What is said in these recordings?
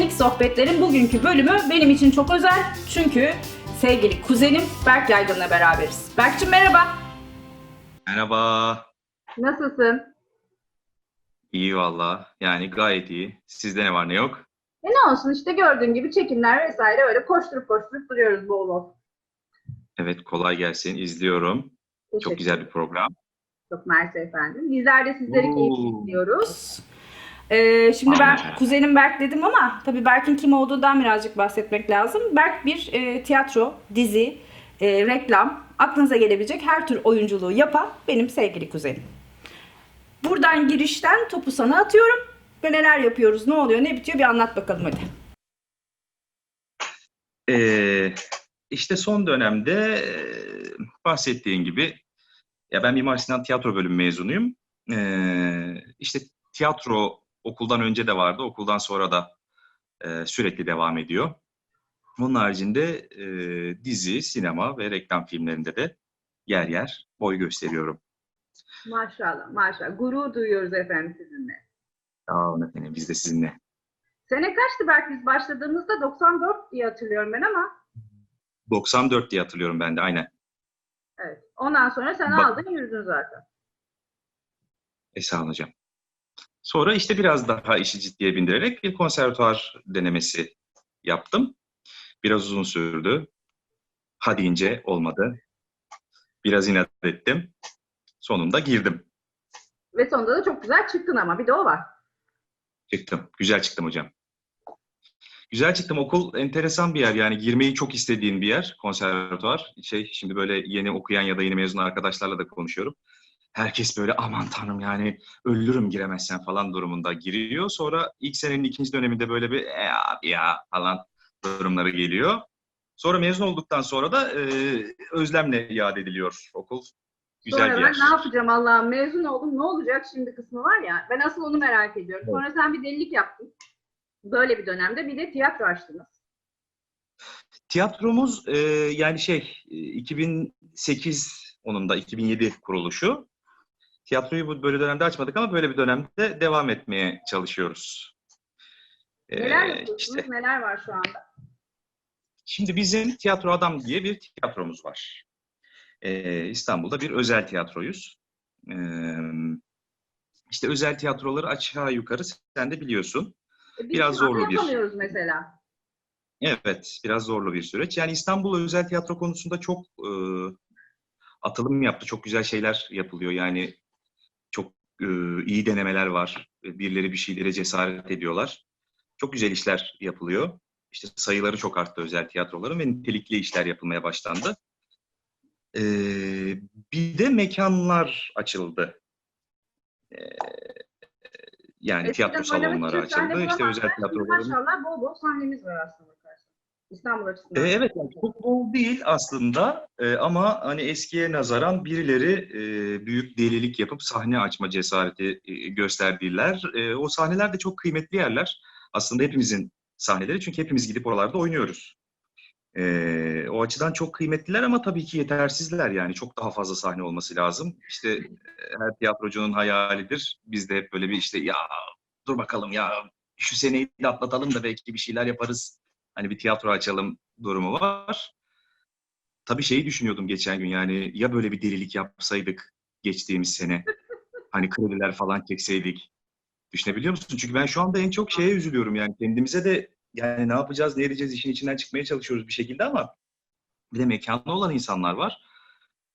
Organik Sohbetler'in bugünkü bölümü benim için çok özel. Çünkü sevgili kuzenim Berk Yaygın'la beraberiz. Berk'cim merhaba. Merhaba. Nasılsın? İyi valla. Yani gayet iyi. Sizde ne var ne yok? E ne olsun işte gördüğün gibi çekimler vesaire öyle koşturup koşturup duruyoruz bol bol. Evet kolay gelsin. İzliyorum. Çok güzel bir program. Çok mersi efendim. Bizler de sizleri keyifli izliyoruz. Ee, şimdi ben kuzenim Berk dedim ama tabii Berk'in kim olduğundan birazcık bahsetmek lazım. Berk bir e, tiyatro, dizi, e, reklam, aklınıza gelebilecek her tür oyunculuğu yapan benim sevgili kuzenim. Buradan girişten topu sana atıyorum ve neler yapıyoruz, ne oluyor, ne bitiyor bir anlat bakalım hadi. Ee, işte son dönemde e, bahsettiğin gibi ya ben Mimar Sinan Tiyatro Bölümü mezunuyum. Ee, işte tiyatro okuldan önce de vardı. Okuldan sonra da e, sürekli devam ediyor. Onun haricinde e, dizi, sinema ve reklam filmlerinde de yer yer boy gösteriyorum. Maşallah, maşallah. Gurur duyuyoruz efendim sizinle. Sağ olun efendim. Biz de sizinle. Sene kaçtı Berk biz başladığımızda 94 diye hatırlıyorum ben ama 94 diye hatırlıyorum ben de aynen. evet. Ondan sonra sen Bak- aldın yürüdün zaten. Esra Hocam. Sonra işte biraz daha işi ciddiye bindirerek bir konservatuar denemesi yaptım. Biraz uzun sürdü. Ha deyince olmadı. Biraz inat ettim. Sonunda girdim. Ve sonunda da çok güzel çıktın ama bir de o var. Çıktım. Güzel çıktım hocam. Güzel çıktım. Okul enteresan bir yer. Yani girmeyi çok istediğin bir yer. Konservatuar. Şey, şimdi böyle yeni okuyan ya da yeni mezun arkadaşlarla da konuşuyorum. Herkes böyle aman tanrım yani ölürüm giremezsen falan durumunda giriyor. Sonra ilk senenin ikinci döneminde böyle bir e abi ya falan durumları geliyor. Sonra mezun olduktan sonra da e, özlemle yad ediliyor okul. Güzel Sonra bir ben yer. ne yapacağım Allah'ım mezun oldum ne olacak şimdi kısmı var ya. Ben asıl onu merak ediyorum. Evet. Sonra sen bir delilik yaptın. Böyle bir dönemde bir de tiyatro açtınız. Tiyatromuz e, yani şey e, 2008 onun da 2007 kuruluşu. Tiyatroyu bu böyle dönemde açmadık ama böyle bir dönemde devam etmeye çalışıyoruz. E, Neler yapıyorsunuz? işte, Neler var şu anda? şimdi bizim Tiyatro Adam diye bir tiyatromuz var. E, İstanbul'da bir özel tiyatroyuz. E, işte özel tiyatroları aşağı yukarı sen de biliyorsun. E, biz Biraz zorlu bir- yapamıyoruz mesela. Evet, biraz zorlu bir süreç. Yani İstanbul özel tiyatro konusunda çok e, atılım yaptı. Çok güzel şeyler yapılıyor. Yani e, iyi denemeler var. E, Birileri bir şeylere cesaret ediyorlar. Çok güzel işler yapılıyor. İşte sayıları çok arttı özel tiyatroların ve nitelikli işler yapılmaya başlandı. E, bir de mekanlar açıldı. E, yani Eskiden tiyatro salonları açıldı. İşte özel tiyatroların Maşallah bol bol sahnemiz var aslında. İstanbul açısından. E, Evet, yani çok bol değil aslında E, ama hani eskiye nazaran birileri e, büyük delilik yapıp sahne açma cesareti e, gösterdiler. E, o sahneler de çok kıymetli yerler. Aslında hepimizin sahneleri çünkü hepimiz gidip oralarda oynuyoruz. E, o açıdan çok kıymetliler ama tabii ki yetersizler yani çok daha fazla sahne olması lazım. İşte e, her tiyatrocunun hayalidir. Biz de hep böyle bir işte ya dur bakalım ya şu seneyi de atlatalım da belki bir şeyler yaparız hani bir tiyatro açalım durumu var. Tabii şeyi düşünüyordum geçen gün yani ya böyle bir delilik yapsaydık geçtiğimiz sene. Hani krediler falan çekseydik. Düşünebiliyor musun? Çünkü ben şu anda en çok şeye üzülüyorum yani kendimize de yani ne yapacağız, ne edeceğiz işin içinden çıkmaya çalışıyoruz bir şekilde ama bir de mekanlı olan insanlar var.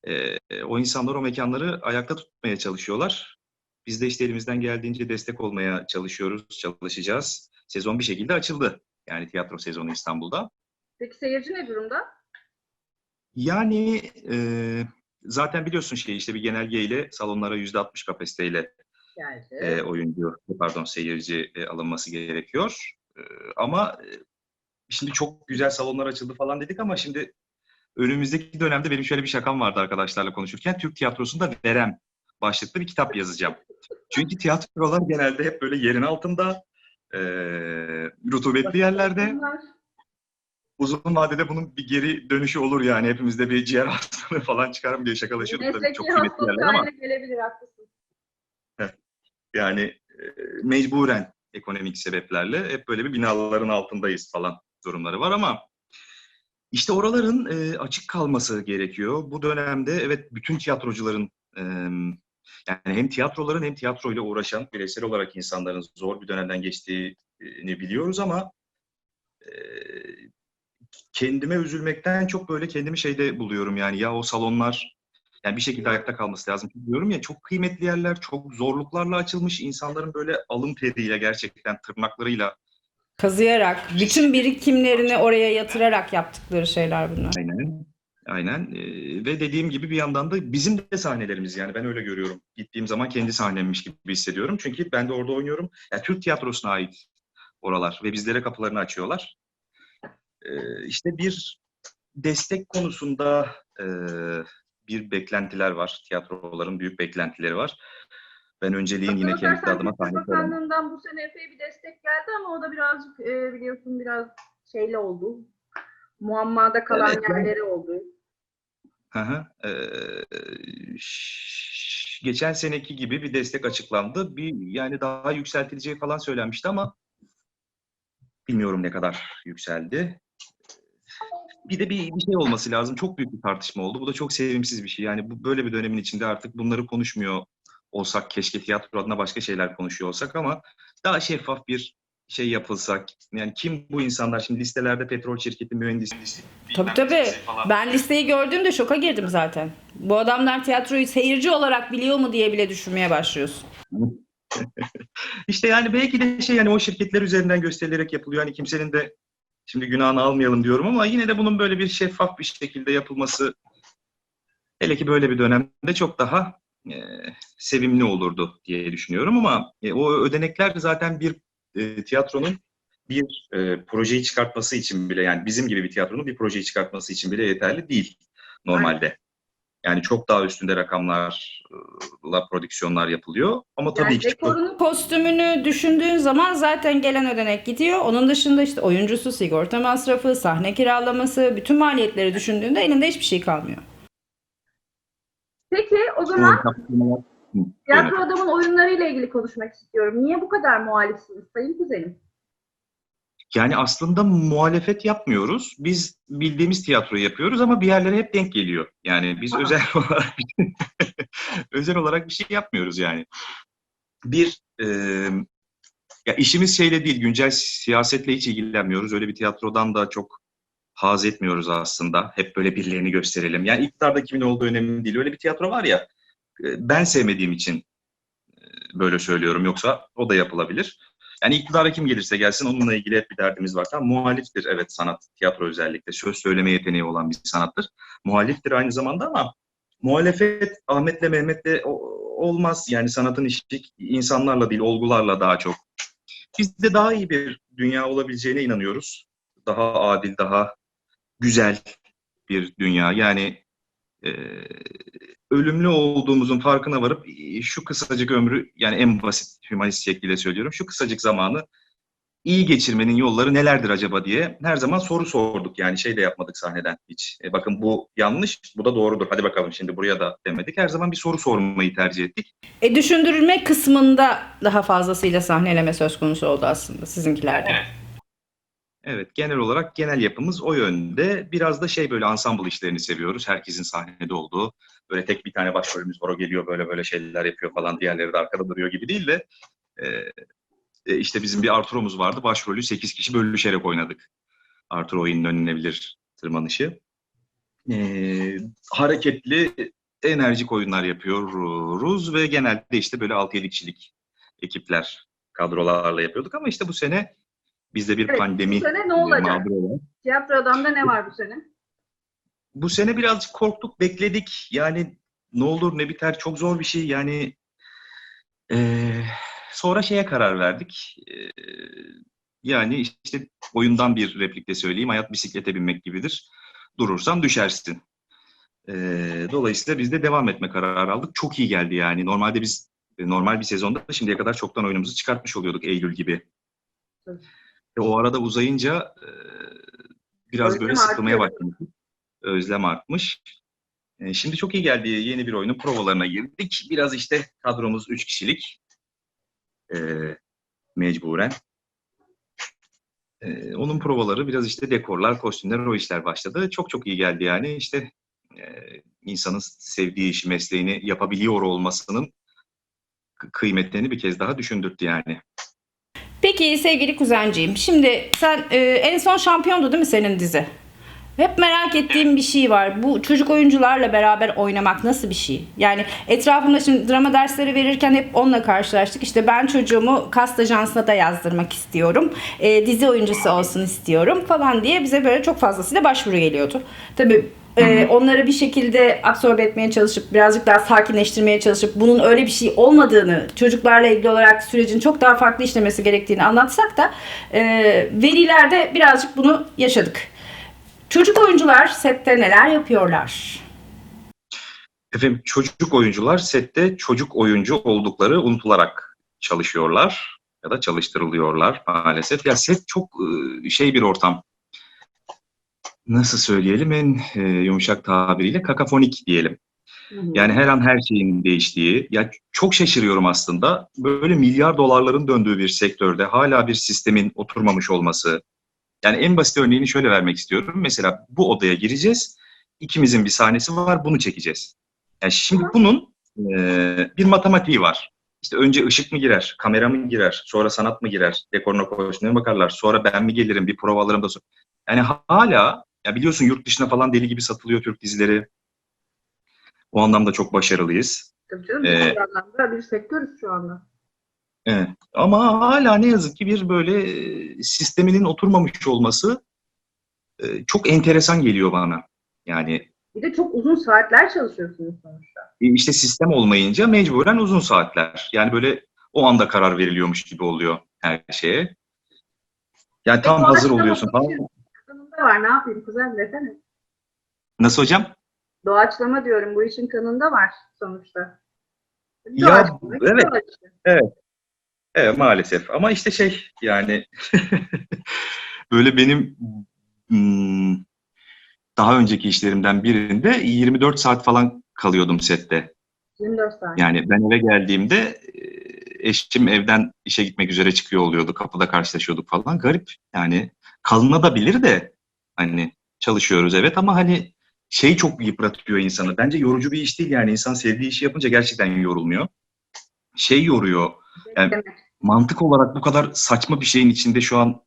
Ee, o insanlar o mekanları ayakta tutmaya çalışıyorlar. Biz de işte elimizden geldiğince destek olmaya çalışıyoruz, çalışacağız. Sezon bir şekilde açıldı. Yani tiyatro sezonu İstanbul'da. Peki seyirci ne durumda? Yani e, zaten biliyorsun şey işte bir genelgeyle salonlara yüzde 60 kapasiteyle Geldi. e, oyuncu, pardon seyirci e, alınması gerekiyor. E, ama e, şimdi çok güzel salonlar açıldı falan dedik ama şimdi önümüzdeki dönemde benim şöyle bir şakam vardı arkadaşlarla konuşurken Türk tiyatrosunda verem başlıklı bir kitap yazacağım. Çünkü tiyatrolar genelde hep böyle yerin altında, e, rutubetli yerlerde. Uzun vadede bunun bir geri dönüşü olur yani. Hepimizde bir ciğer hastalığı falan çıkarım diye şakalaşıyorduk tabii çok kıymetli yerler ama gelebilir haklısın. yani e, mecburen ekonomik sebeplerle hep böyle bir binaların altındayız falan durumları var ama işte oraların e, açık kalması gerekiyor. Bu dönemde evet bütün tiyatrocuların e, yani hem tiyatroların hem tiyatroyla uğraşan bireysel olarak insanların zor bir dönemden geçtiğini biliyoruz ama e, kendime üzülmekten çok böyle kendimi şeyde buluyorum yani ya o salonlar yani bir şekilde ayakta kalması lazım. Diyorum ya çok kıymetli yerler, çok zorluklarla açılmış insanların böyle alın teriyle gerçekten tırnaklarıyla Kazıyarak, bütün birikimlerini oraya yatırarak yaptıkları şeyler bunlar. Aynen. Aynen. Ee, ve dediğim gibi bir yandan da bizim de sahnelerimiz yani ben öyle görüyorum. Gittiğim zaman kendi sahnemmiş gibi hissediyorum. Çünkü ben de orada oynuyorum. Yani Türk tiyatrosuna ait oralar ve bizlere kapılarını açıyorlar. Ee, işte bir destek konusunda e, bir beklentiler var. Tiyatroların büyük beklentileri var. Ben önceliğin yine kendi adıma sahne. Bakanlığı'ndan bu sene epey bir destek geldi ama o da birazcık e, biliyorsun biraz şeyle oldu. Muammada kalan Evet, yerleri oldu. Hı hı. Ee, geçen seneki gibi bir destek açıklandı. Bir yani daha yükseltileceği falan söylenmişti ama bilmiyorum ne kadar yükseldi. Bir de bir, bir şey olması lazım. Çok büyük bir tartışma oldu. Bu da çok sevimsiz bir şey. Yani bu böyle bir dönemin içinde artık bunları konuşmuyor olsak keşke tiyatro adına başka şeyler konuşuyor olsak ama daha şeffaf bir şey yapılsak. Yani kim bu insanlar? Şimdi listelerde petrol şirketi mühendisi. Tabii tabii. falan. Ben listeyi gördüğümde şoka girdim zaten. Bu adamlar tiyatroyu seyirci olarak biliyor mu diye bile düşünmeye başlıyorsun. İşte yani belki de şey yani o şirketler üzerinden gösterilerek yapılıyor. Hani kimsenin de şimdi günahını almayalım diyorum ama yine de bunun böyle bir şeffaf bir şekilde yapılması hele ki böyle bir dönemde çok daha e, sevimli olurdu diye düşünüyorum ama e, o ödenekler zaten bir e, tiyatronun bir e, projeyi çıkartması için bile yani bizim gibi bir tiyatronun bir projeyi çıkartması için bile yeterli değil normalde. Yani çok daha üstünde rakamlarla prodüksiyonlar yapılıyor ama tabii Yani ki çok- dekorunu Kostümünü düşündüğün zaman zaten gelen ödenek gidiyor. Onun dışında işte oyuncusu, sigorta masrafı, sahne kiralaması, bütün maliyetleri düşündüğünde elinde hiçbir şey kalmıyor. Peki o zaman tiyatro adamın oyunlarıyla ilgili konuşmak istiyorum. Niye bu kadar muhalifsiniz sayın kuzenim? Yani aslında muhalefet yapmıyoruz. Biz bildiğimiz tiyatroyu yapıyoruz ama bir yerlere hep denk geliyor. Yani biz Aa. özel olarak özel olarak bir şey yapmıyoruz yani. Bir e, ya işimiz şeyle değil, güncel siyasetle hiç ilgilenmiyoruz. Öyle bir tiyatrodan da çok haz etmiyoruz aslında. Hep böyle birilerini gösterelim. Yani iktidarda kimin olduğu önemli değil. Öyle bir tiyatro var ya, ben sevmediğim için e, böyle söylüyorum. Yoksa o da yapılabilir. Yani iktidara kim gelirse gelsin onunla ilgili hep bir derdimiz var. Tamam, muhaliftir evet sanat, tiyatro özellikle. Söz söyleme yeteneği olan bir sanattır. Muhaliftir aynı zamanda ama muhalefet Ahmet'le Mehmet'le olmaz. Yani sanatın işi insanlarla değil, olgularla daha çok. Biz de daha iyi bir dünya olabileceğine inanıyoruz. Daha adil, daha güzel bir dünya. Yani e, ölümlü olduğumuzun farkına varıp e, şu kısacık ömrü yani en basit hümanist şekliyle söylüyorum. Şu kısacık zamanı iyi geçirmenin yolları nelerdir acaba diye her zaman soru sorduk. Yani şey de yapmadık sahneden hiç. E, bakın bu yanlış, bu da doğrudur. Hadi bakalım şimdi buraya da demedik. Her zaman bir soru sormayı tercih ettik. E düşündürülme kısmında daha fazlasıyla sahneleme söz konusu oldu aslında sizinkilerde. Evet, genel olarak genel yapımız o yönde. Biraz da şey böyle ensemble işlerini seviyoruz. Herkesin sahnede olduğu. Böyle tek bir tane başrolümüz var, o geliyor böyle böyle şeyler yapıyor falan. Diğerleri de arkada duruyor gibi değil de. e, işte bizim bir Arturo'muz vardı. Başrolü 8 kişi bölüşerek oynadık. Arturo oyunun önlenebilir tırmanışı. E, hareketli, enerjik oyunlar yapıyoruz ve genelde işte böyle 6-7 kişilik ekipler, kadrolarla yapıyorduk. Ama işte bu sene bizde bir Evet, pandemi bu sene ne olacak? mağduru olarak Tiyatro adamda ne var bu sene? bu sene birazcık korktuk, bekledik. Yani ne olur ne biter çok zor bir şey. Yani eee, sonra şeye karar verdik. Eee, yani işte oyundan bir replikle söyleyeyim. Hayat bisiklete binmek gibidir. Durursan düşersin. Eee, dolayısıyla biz de devam etme kararı aldık. Çok iyi geldi yani. Normalde biz e, normal bir sezonda şimdiye kadar çoktan oyunumuzu çıkartmış oluyorduk Eylül gibi. Tabii. E, o arada uzayınca e, biraz Özlem böyle sıkılmaya başladık. Özlem artmış. E, şimdi çok iyi geldi. Yeni bir oyunun provalarına girdik. Biraz işte kadromuz üç kişilik. E, mecburen. Ee, onun provaları biraz işte dekorlar, kostümler o işler başladı. Çok çok iyi geldi yani. İşte e, insanın sevdiği işi, mesleğini yapabiliyor olmasının kı- kıymetlerini bir kez daha düşündürttü yani. Peki sevgili kuzenciğim, şimdi sen e, en son şampiyondu değil mi senin dizi? Hep merak ettiğim bir şey var. Bu çocuk oyuncularla beraber oynamak nasıl bir şey? Yani etrafımda şimdi drama dersleri verirken hep onunla karşılaştık. İşte ben çocuğumu kast ajansına da yazdırmak istiyorum. E, dizi oyuncusu olsun istiyorum falan diye bize böyle çok fazlasıyla başvuru geliyordu. Tabii e, onları bir şekilde absorbe etmeye çalışıp birazcık daha sakinleştirmeye çalışıp bunun öyle bir şey olmadığını çocuklarla ilgili olarak sürecin çok daha farklı işlemesi gerektiğini anlatsak da e, velilerde birazcık bunu yaşadık. Çocuk oyuncular sette neler yapıyorlar? Efendim çocuk oyuncular sette çocuk oyuncu oldukları unutularak çalışıyorlar ya da çalıştırılıyorlar maalesef. Ya set çok e, şey bir ortam. Nasıl söyleyelim en e, yumuşak tabiriyle kakafonik diyelim. Yani her an her şeyin değiştiği. Ya çok şaşırıyorum aslında. Böyle milyar dolarların döndüğü bir sektörde hala bir sistemin oturmamış olması. Yani en basit örneğini şöyle vermek istiyorum. Mesela bu odaya gireceğiz. İkimizin bir sahnesi var. Bunu çekeceğiz. Yani şimdi bunun e, bir matematiği var. İşte önce ışık mı girer, kamera mı girer, sonra sanat mı girer, dekoruna kostümüne bakarlar, sonra ben mi gelirim, bir prova alırım da sonra. Yani hala, ya biliyorsun yurt dışına falan deli gibi satılıyor Türk dizileri. O anlamda çok başarılıyız. Tabii canım, Ee, bir anlamda bir sektörüz şu anda. Evet. Ama hala ne yazık ki bir böyle e, sisteminin oturmamış olması e, çok enteresan geliyor bana. Yani Bir de çok uzun saatler çalışıyorsunuz sonuçta. e, işte sistem olmayınca mecburen uzun saatler. Yani böyle o anda karar veriliyormuş gibi oluyor her şeye. Yani tam Peki, hazır oluyorsun falan. Kanında var ne yapayım kuzen desene. Nasıl hocam? Doğaçlama diyorum bu işin kanında var sonuçta. Ya, Doğaçlama, evet. doğaçlama. Evet maalesef. Ama işte şey yani böyle benim hmm, daha önceki işlerimden birinde 24 saat falan kalıyordum sette. 24 saniye. Yani ben eve geldiğimde e, eşim evden işe gitmek üzere çıkıyor oluyordu. Kapıda karşılaşıyorduk falan. Garip yani kalınabilir de hani çalışıyoruz evet ama hani şey çok yıpratıyor insanı. Bence yorucu bir iş değil yani insan sevdiği işi yapınca gerçekten yorulmuyor. Şey yoruyor yani- Demek. mantık olarak bu kadar saçma bir şeyin içinde şu an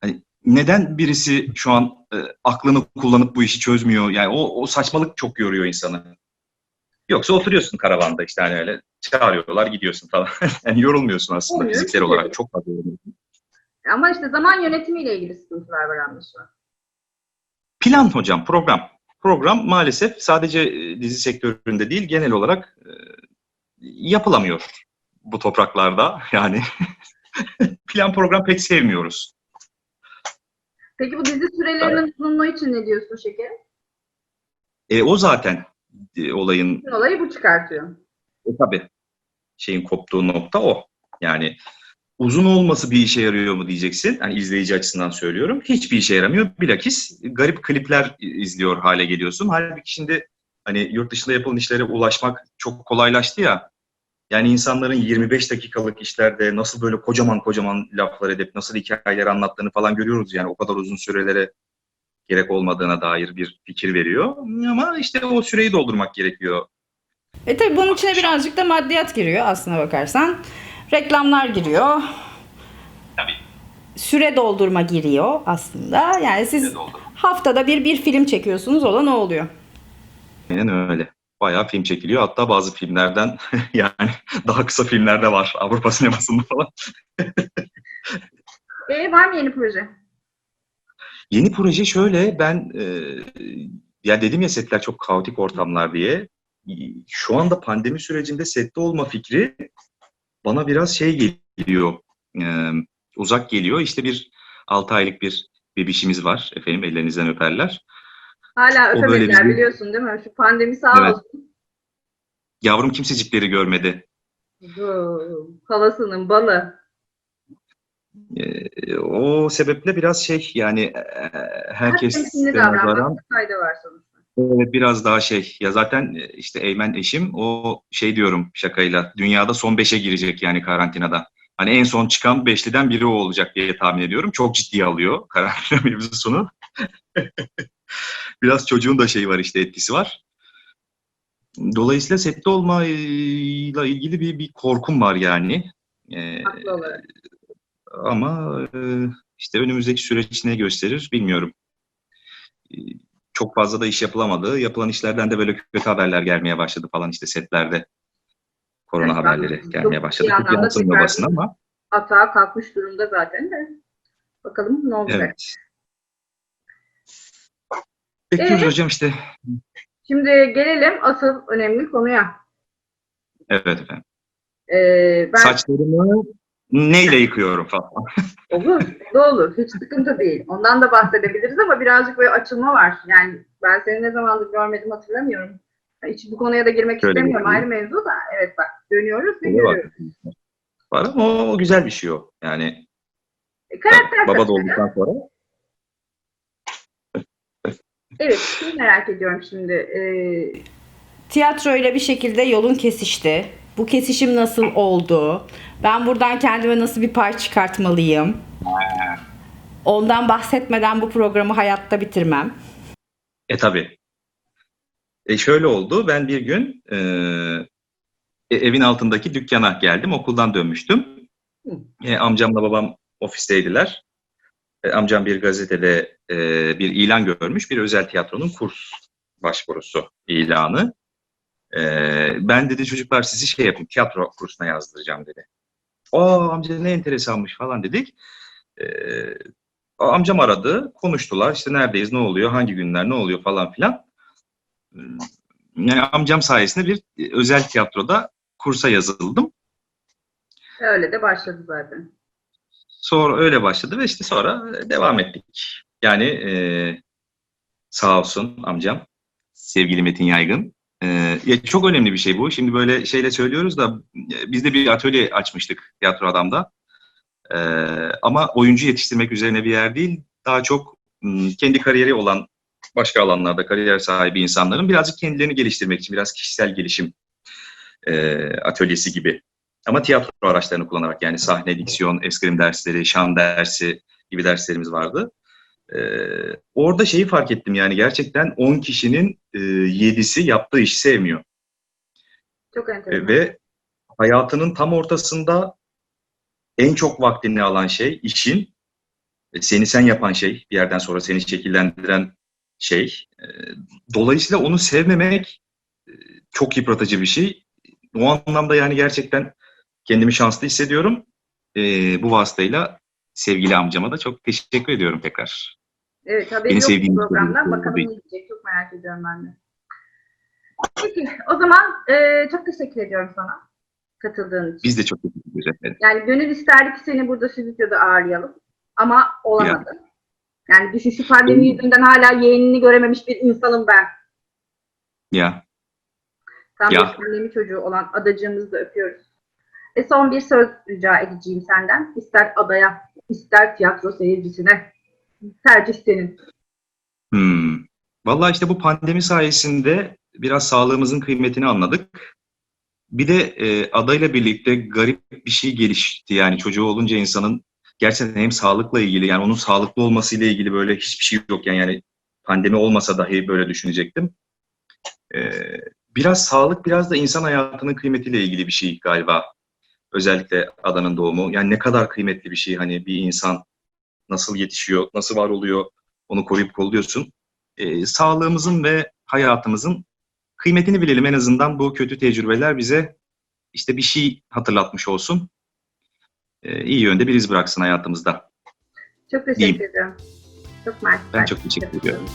hani neden birisi şu an e, aklını kullanıp bu işi çözmüyor? Yani o, o saçmalık çok yoruyor insanı. Yoksa oturuyorsun karavanda işte hani öyle çağırıyorlar gidiyorsun falan. yani yorulmuyorsun aslında Olmuyor, fiziksel olarak çok fazla yorulmuyorsun. Ama işte zaman yönetimiyle ilgili sıkıntılar var anlaşılan. Plan hocam program. Program maalesef sadece e, dizi sektöründe değil genel olarak e, yapılamıyor bu topraklarda yani. Plan program pek sevmiyoruz. Peki bu dizi sürelerinin uzunluğu için ne diyorsun şekerim? E, o zaten e, olayın olayı bu çıkartıyor. E tabii. Şeyin koptuğu nokta o. Yani uzun olması bir işe yarıyor mu diyeceksin. Hani izleyici açısından söylüyorum. Hiçbir işe yaramıyor. Bilakis garip klipler izliyor hale geliyorsun. Halbuki şimdi hani yurt dışında yapılan işlere ulaşmak çok kolaylaştı ya. Yani insanların 25 dakikalık işlerde nasıl böyle kocaman kocaman laflar edip nasıl hikayeler anlattığını falan görüyoruz. Yani o kadar uzun sürelere gerek olmadığına dair bir fikir veriyor. Ama işte o süreyi doldurmak gerekiyor. E tabi bunun içine birazcık da maddiyat giriyor aslına bakarsan. Reklamlar giriyor. Tabii. Süre doldurma giriyor aslında. Yani siz haftada bir bir film çekiyorsunuz o da ne oluyor? Aynen öyle. Bayağı film çekiliyor. Hatta bazı filmlerden yani daha kısa filmler de var Avrupa sinemasında falan. E var mı yeni proje? Yeni proje şöyle ben e, ya dedim ya setler çok kaotik ortamlar diye. Şu anda pandemi sürecinde sette olma fikri bana biraz şey geliyor. e, uzak geliyor. İşte bir 6 aylık bir bebişimiz var. Efendim ellerinizden öperler. Hala öpemediler bizim- biliyorsun değil mi? Şu pandemi sağ Evet. olsun. Yavrum kimsecikleri görmedi. Bu, Halasının balı. E, o sebeple biraz şey yani herkes nazaran davranmakta fayda var sonuçta. Evet biraz daha şey ya zaten e, işte Eymen eşim o şey diyorum şakayla dünyada son beşe girecek yani karantinada. Hani en son çıkan beşliden biri o olacak diye tahmin ediyorum. Çok ciddiye alıyor karantina mevzusunu. Biraz çocuğun da şeyi var işte etkisi var. Dolayısıyla sette olmayla ilgili bir, bir korkum var yani. Ee, ama e, işte önümüzdeki süreç ne gösterir bilmiyorum. Çok fazla da iş yapılamadı. Yapılan işlerden de böyle kötü haberler gelmeye başladı falan işte setlerde. Korona Evet, haberleri çok gelmeye bir başladı. Çok yansımıyor basına ama Hata kalkmış durumda zaten de. Bakalım ne olacak. evet. Bekliyoruz Ee? hocam işte. Şimdi gelelim asıl önemli konuya. Evet efendim. Ee, ben Saçlarımı neyle yıkıyorum falan. olur, da olur. Hiç sıkıntı değil. Ondan da bahsedebiliriz ama birazcık böyle açılma var. Yani ben seni ne zamandır görmedim hatırlamıyorum. Hiç bu konuya da girmek Şöyle istemiyorum. Ayrı mevzu da. Evet bak dönüyoruz ve Öyle görüyoruz. Var ama o, o güzel bir şey o. Yani E, karakter baba da olduktan sonra Evet, şeyi merak ediyorum şimdi. Ee, Tiyatroyla bir şekilde yolun kesişti. Bu kesişim nasıl oldu? Ben buradan kendime nasıl bir pay çıkartmalıyım? Ondan bahsetmeden bu programı hayatta bitirmem. E tabii. E şöyle oldu. Ben bir gün e, e, evin altındaki dükkana geldim. Okuldan dönmüştüm. E, amcamla babam ofisteydiler. E, amcam bir gazetede e, bir ilan görmüş. Bir özel tiyatronun kurs başvurusu ilanı. Ben dedi çocuklar sizi şey yapayım tiyatro kursuna yazdıracağım dedi. Aa amca ne enteresanmış falan dedik. E, amcam aradı. Konuştular. İşte neredeyiz, ne oluyor, hangi günler, ne oluyor falan filan. Yani amcam sayesinde bir özel tiyatroda kursa yazıldım. öyle de başladı zaten. Sonra öyle başladı ve işte sonra devam ettik. Yani e, sağ olsun amcam, sevgili Metin Yaygın. E, ya çok önemli bir şey bu. Şimdi böyle şeyle söylüyoruz da e, biz de bir atölye açmıştık tiyatro adamda. E, ama oyuncu yetiştirmek üzerine bir yer değil. Daha çok kendi kariyeri olan başka alanlarda kariyer sahibi insanların birazcık kendilerini geliştirmek için biraz kişisel gelişim e, atölyesi gibi. Ama tiyatro araçlarını kullanarak yani sahne, diksiyon, eskrim dersleri, şan dersi gibi derslerimiz vardı. Ee, orada şeyi fark ettim yani gerçekten 10 kişinin e, 7'si yaptığı işi sevmiyor. Çok enteresan. ve hayatının tam ortasında en çok vaktini alan şey işin, e, seni sen yapan şey, bir yerden sonra seni şekillendiren şey. E, dolayısıyla onu sevmemek e, çok yıpratıcı bir şey. O anlamda yani gerçekten kendimi şanslı hissediyorum. Bu vasıtayla sevgili amcama da çok teşekkür ediyorum tekrar. Evet haberi Beni yok programdan. Bakalım ne diyecek. Çok merak ediyorum ben de. Peki o zaman e, çok teşekkür ediyorum sana katıldığın için. Biz de çok teşekkür ederiz efendim. Yani gönül isterdi ki seni burada stüdyoda ağırlayalım. Ama olamadı. Yani düşün şu pandemi yüzünden hala yeğenini görememiş bir insanım ben. Ya Tam Ya. bir pandemi çocuğu olan adacığımızı da öpüyoruz. E son bir söz rica edeceğim senden. İster adaya, ister tiyatro seyircisine. Tercih senin. Hmm. Vallahi işte bu pandemi sayesinde biraz sağlığımızın kıymetini anladık. Bir de e, adayla birlikte garip bir şey gelişti. Yani çocuğu olunca insanın gerçekten hem sağlıkla ilgili yani onun sağlıklı olmasıyla ilgili böyle hiçbir şey yok. Yani, yani pandemi olmasa dahi böyle düşünecektim. E, biraz sağlık biraz da insan hayatının kıymetiyle ilgili bir şey galiba. Özellikle adanın doğumu. Yani ne kadar kıymetli bir şey hani bir insan nasıl yetişiyor, nasıl var oluyor onu koruyup kolluyorsun. Ee, sağlığımızın ve hayatımızın kıymetini bilelim en azından bu kötü tecrübeler bize işte bir şey hatırlatmış olsun. Ee, iyi yönde bir iz bıraksın hayatımızda. Çok teşekkür Diyeyim. ediyorum. Çok mersi. Ben çok teşekkür ediyorum.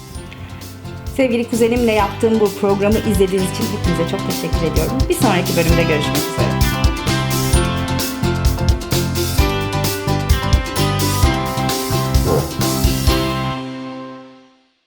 Sevgili kuzenimle yaptığım bu programı izlediğiniz için hepinize çok teşekkür ediyorum. Bir sonraki bölümde görüşmek üzere.